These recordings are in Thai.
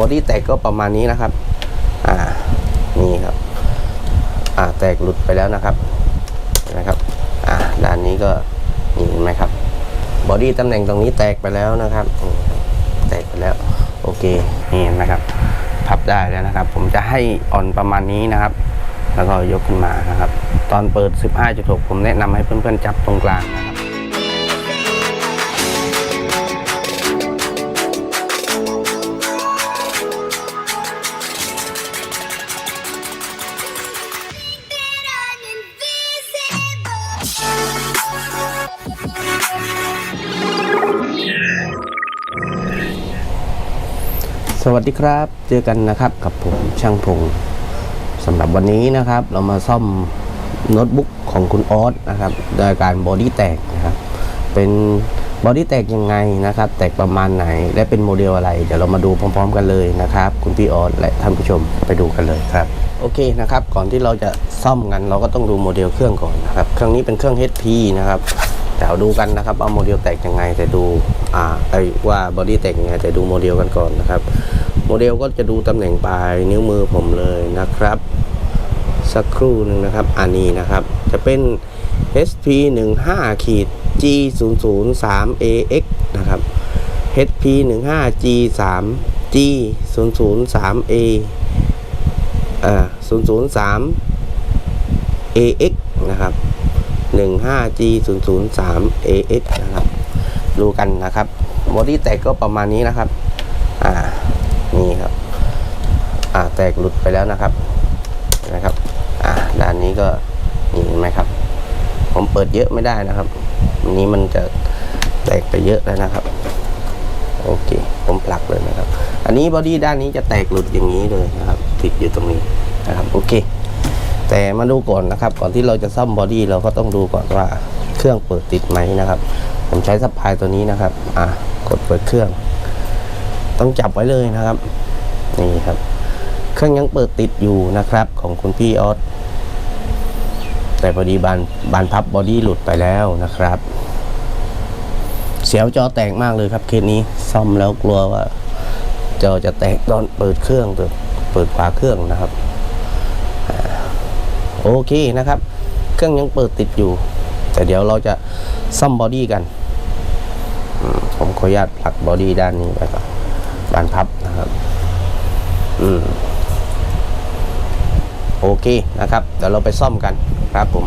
บอดี้แตกก็ประมาณนี้นะครับ อ่า นี่ครับ อ่า แตกหลุดไปแล้วนะครับ นะครับ อ่า ด้านนี้ก็นี่เห็นไหมครับ บอดี้ตำแหน่งตรงนี้แตกไปแล้วนะครับ แตกไปแล้ว โอเค นี่เห็นไหมครับ พับได้แล้วนะครับ ผมจะให้อ่อนประมาณนี้นะครับ แล้วก็ยกขึ้นมานะครับ ตอนเปิด 15.6 ผมแนะนำให้เพื่อนๆจับตรงกลางนะครับ สวัสดีครับ เจอกันนะครับกับผมช่างพงสำหรับวันนี้นะครับ เรามาซ่อมโน้ตบุ๊กของคุณออสนะครับโดยการบอดี้แตกนะครับ เป็นบอดี้แตกยังไงนะครับ แตกประมาณไหนและเป็นโมเดลอะไร เดี๋ยวเรามาดูพร้อม ๆ กันเลยนะครับ คุณพี่ออสและท่านผู้ชมไปดูกันเลยครับ โอเคนะครับ ก่อนที่เราจะซ่อมกันเราก็ต้องดูโมเดลเครื่องก่อนนะครับ เครื่องนี้เป็นเครื่อง HP นะครับ เดี๋ยวดูกันนะครับว่าโมเดลแตกยังไงแต่ดูอ่าไอ้ว่าบอดี้แตกยังไงแต่ดูโมเดลกันก่อนนะครับ โมเดลก็จะดูตำแหน่งปลายนิ้วมือผมเลยนะครับ สักครู่หนึ่งนะครับอันนี้นะครับ จะเป็น HP 1 5ขีด G 0 0 3 AX นะครับ HP 1 5 G 3 G 0 0 3 A เอ่อ0 0 3 AX นะครับ 15 G 0 0 3 AX นะครับดูกันนะครับบอดี้แตกก็ประมาณนี้นะครับ อ่า นี่ครับ อ่า แตกหลุดไปแล้วนะครับนะครับ อ่า ด้านนี้ก็นี่เห็นไหมครับ ผมเปิดเยอะไม่ได้นะครับอันนี้มันจะแตกไปเยอะแล้วนะครับ โอเค ผมผลักเลยนะครับ อันนี้บอดี้ด้านนี้จะแตกหลุดอย่างนี้เลยนะครับ ติดอยู่ตรงนี้นะครับ โอเค แต่มาดูก่อนนะครับ ก่อนที่เราจะซ่อมบอดี้เราก็ต้องดูก่อนว่าเครื่องเปิดติดไหมนะครับ ผมใช้ซัพพลายตัวนี้นะครับ อ่ากดเปิดเครื่อง ต้องจับไว้เลยนะครับ นี่ครับ เครื่องยังเปิดติดอยู่นะครับ ของคุณพี่ออสแต่พอดีบานบานพับบอดี้หลุดไปแล้วนะครับ เสียวจอแตกมากเลยครับเคสนี้ซ่อมแล้วกลัวว่าจอจะแตกตอนเปิดเครื่องเปิดเปิดฝาเครื่องนะครับ โอเคนะครับ เครื่องยังเปิดติดอยู่ แต่เดี๋ยวเราจะซ่อมบอดี้กัน ผมขออนุญาตผลักบอดี้ด้านนี้ไปก่อนบานพับนะครับ อืมโอเคนะครับ เดี๋ยวเราไปซ่อมกันครับผม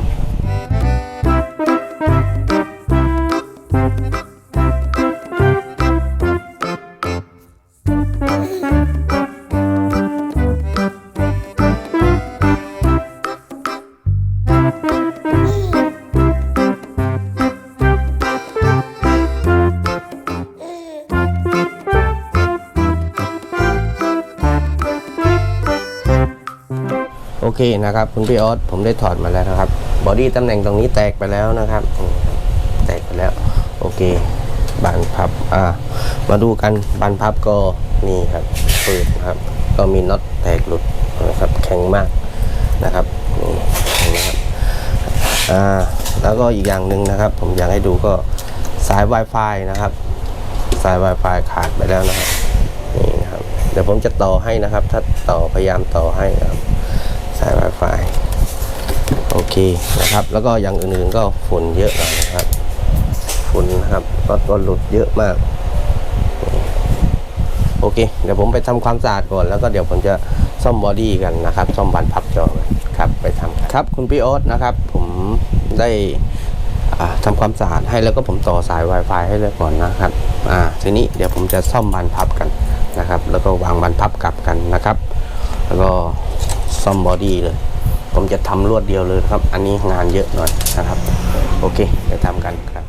โอเคนะครับคุณพี่ออสผมได้ถอดมาแล้วนะครับบอดี้ตำแหน่งตรงนี้แตกไปแล้วนะครับ แตกไปแล้ว โอเคบานพับอ่ามาดูกันบานพับก็นี่ครับเปิดครับ ก็มีน็อตแตกหลุดนะครับแข็งมากนะครับนี่เห็นไหมครับ อ่าแล้วก็อีกอย่างหนึ่งนะครับ ผมอยากให้ดูก็สาย Wi-Fi นะครับ สาย Wi-Fi ขาดไปแล้วนะครับนี่นะครับ เดี๋ยวผมจะต่อให้นะครับ ถ้าต่อพยายามต่อให้นะครับ สาย Wi-Fi โอเคนะครับ แล้วก็อย่างอื่นๆก็ฝุ่นเยอะหน่อยนะครับฝุ่นนะครับก็ก็หลุดเยอะมาก โอเค เดี๋ยวผมไปทำความสะอาดก่อน แล้วก็เดี๋ยวผมจะซ่อมบอดี้กันนะครับ ซ่อมบานพับจอครับไปทำกันครับ คุณพี่โอ๊ตนะครับผม ได้อ่าทำความสะอาดให้แล้วก็ผมต่อสาย Wi-Fi ให้เลยก่อนนะครับอ่าทีนี้เดี๋ยวผมจะซ่อมบานพับกันนะครับ แล้วก็วางบานพับกลับกันนะครับ แล้วก็ซ่อมบอดี้เลย ผมจะทำรวดเดียวเลยครับ อันนี้งานเยอะหน่อยนะครับ โอเคเดี๋ยวทำกันครับ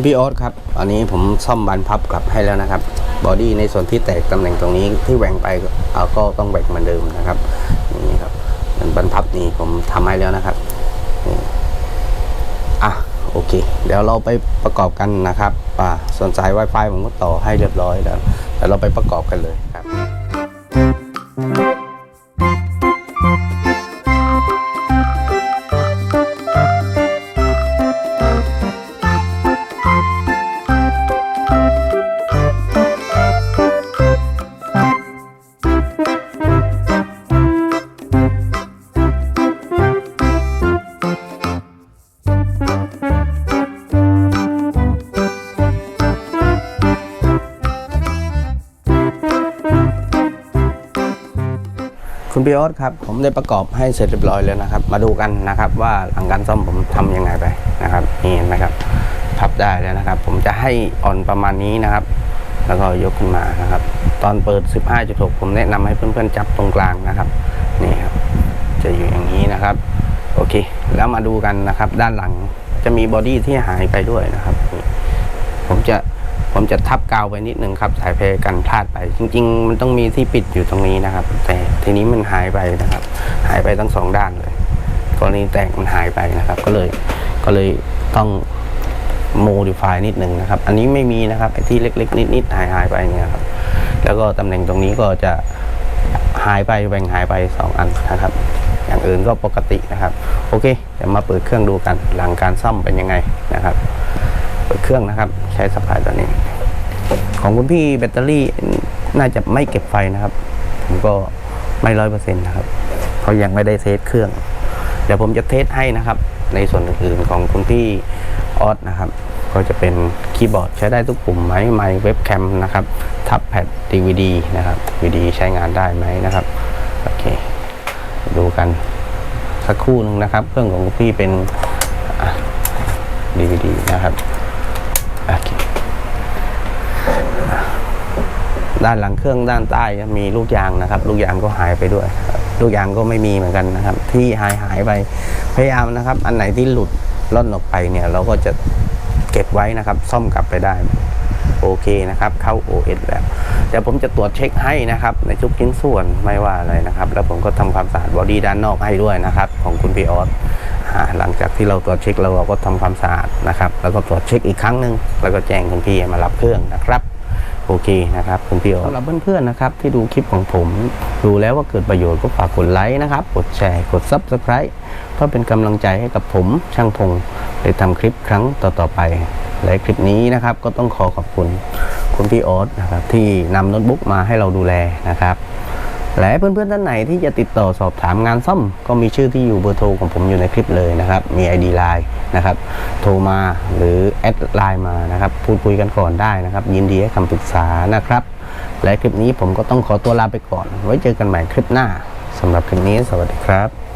คุณพี่ออสครับ อันนี้ผมซ่อมบานพับกลับให้แล้วนะครับ บอดี้ในส่วนที่แตกตำแหน่งตรงนี้ที่แหว่งไปเอาก็ต้องแหว่งเหมือนเดิมนะครับ นี่ครับมันบานพับนี่ผมทำให้แล้วนะครับอะโอเค เดี๋ยวเราไปประกอบกันนะครับ อ่าส่วนสาย Wi-Fi ผมก็ต่อให้เรียบร้อยแล้วเดี๋ยวเราไปประกอบกันเลยครับ คุณพี่ออสครับผมได้ประกอบให้เสร็จเรียบร้อยแล้วนะครับ มาดูกันนะครับว่าหลังการซ่อมผมทำยังไงไปนะครับนี่นไหมครับพับได้แล้วนะครับ ผมจะให้อ่อนประมาณนี้นะครับ แล้วก็ยกขึ้นมานะครับ ตอนเปิด 15.6 ผมแนะนำให้เพื่อนๆจับตรงกลางนะครับนี่ครับจะอยู่อย่างนี้นะครับ โอเค แล้วมาดูกันนะครับ ด้านหลังจะมีบอดี้ที่หายไปด้วยนะครับ ผมจะ ผมจะทับกาวไปนิดนึงครับสายเพกันพลาดไป จริง ๆ มันต้องมีที่ปิดอยู่ตรงนี้นะครับ แต่ทีนี้มันหายไปนะครับ หายไปทั้งสองด้านเลยกรณีแตกมันหายไปนะครับ ก็เลยก็เลยต้องโมดิฟายนิดหนึ่งนะครับ อันนี้ไม่มีนะครับไอ้ที่เล็ก ๆ นิดๆหายหายไปเนี่ยครับ แล้วก็ตำแหน่งตรงนี้ก็จะหายไปแบ่งหายไปสองอันนะครับ อย่างอื่นก็ปกตินะครับ โอเคเดี๋ยวมาเปิดเครื่องดูกันหลังการซ่อมเป็นยังไงนะครับ ปิดเครื่องนะครับ ใช้สปายตัวนี้ ของคุณพี่แบตเตอรี่น่าจะไม่เก็บไฟนะครับ ผมก็ไม่ร้อยเปอร์เซ็นต์นะครับเพราะยังไม่ได้เทสเครื่อง เดี๋ยวผมจะเทสให้นะครับ ในส่วนอื่นของคุณพี่ออสนะครับ ก็จะเป็นคีย์บอร์ดใช้ได้ทุกปุ่มไหมไมค์เว็บแคมนะครับ ทับแพด DVD นะครับ DVD ใช้งานได้ไหมนะครับ โอเค ดูกันสักครู่หนึ่งนะครับ เครื่องของคุณพี่เป็นอะ DVD นะครับ โอเค ด้านหลังเครื่องด้านใต้มีลูกยางนะครับ ลูกยางก็หายไปด้วย ลูกยางก็ไม่มีเหมือนกันนะครับ ที่หายหายไปพยายามนะครับ อันไหนที่หลุดล่อนออกไปเนี่ย เราก็จะเก็บไว้นะครับ ซ่อมกลับไปได้โอเคนะครับ เข้า OS แล้วเดี๋ยวผมจะตรวจเช็คให้นะครับ ในทุกชิ้นส่วนไม่ว่าอะไรนะครับ แล้วผมก็ทำความสะอาดบอดี้ด้านนอกให้ด้วยนะครับ ของคุณพีออสหลังจากที่เราตรวจเช็คเราก็ทำความสะอาดนะครับ แล้วก็ตรวจเช็คอีกครั้งหนึ่งแล้วก็แจ้งคุณพี่มารับเครื่องนะครับ โอเคนะครับคุณพี่โอสำหรับเพื่อนๆนะครับที่ดูคลิปของผม ดูแล้วว่าเกิดประโยชน์ก็ฝากกดไลค์นะครับ กดแชร์กด Subscribe เพื่อเป็นกำลังใจให้กับผมช่างพงได้ทำคลิปครั้งต่อๆไปและคลิปนี้นะครับก็ต้องขอขอบคุณคุณพี่โอ๊ตนะครับที่นำโน้ตบุ๊กมาให้เราดูแลนะครับ และเพื่อนๆท่านไหนที่จะติดต่อสอบถามงานซ่อม ก็มีชื่อที่อยู่เบอร์โทรของผมอยู่ในคลิปเลยนะครับ มี ID Line นะครับ โทรมาหรือแอดไลน์มานะครับ พูดคุยกันก่อนได้นะครับ ยินดีให้คำปรึกษานะครับ และคลิปนี้ผมก็ต้องขอตัวลาไปก่อน ไว้เจอกันใหม่คลิปหน้าสำหรับคลิปนี้สวัสดีครับ